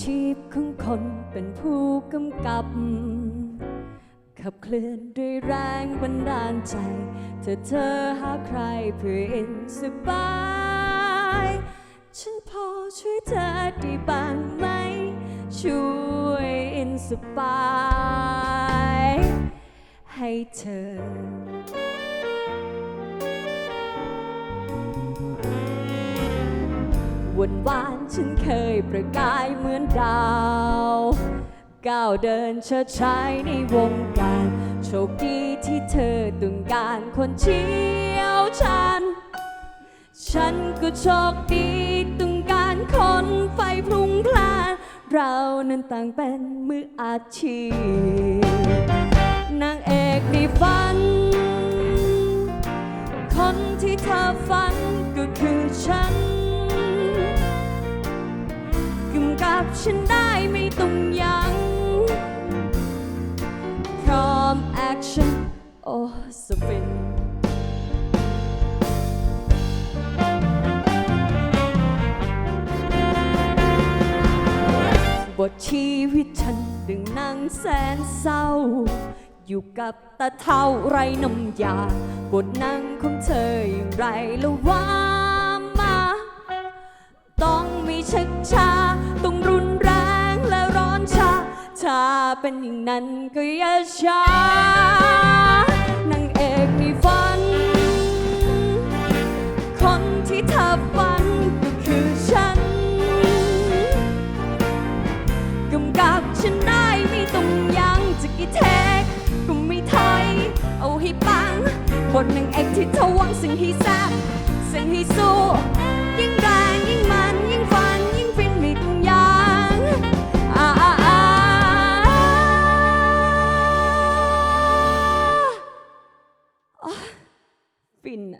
ชีพของคนเป็นผู้กำกับ ขับเคลื่อนด้วยแรงบันดาลใจเธอเธอหาใครเพื่ออินสบาย ฉันพอช่วยเธอได้บ้างไหม ช่วยอินสบาย ให้เธอ วันวานฉันเคยประกายเหมือนดาว ก้าวเดินเชิดชายในวงการ โชคดีที่เธอต้องการคนเชี่ยวชาญฉันก็โชคดีต้องการคนไฟพรุงพลาน เรานั้นต่างเป็นมืออาชีพนางเอกในฝัน ฉันได้ไม่ต้องยัง้งพร้อมแอคชั่นโอ้สฟินบทชีวิตฉันดึงนางแสนเศร้า อยู่กับตาเท่าไรนมยา บทนางของเธออย่างไรละว่า เป็นอย่างนั้นก็อย่าช้านางเอกในฝัน คนที่เธอฝันก็คือฉันกำกับฉันได้ไม่ต้องยังจะกี่เทคก็ไม่ถอยเอาให้ปังบทนางเอกที่เธอหวังสิ่งให้แซ่บสิ่งให้สู้ 病了。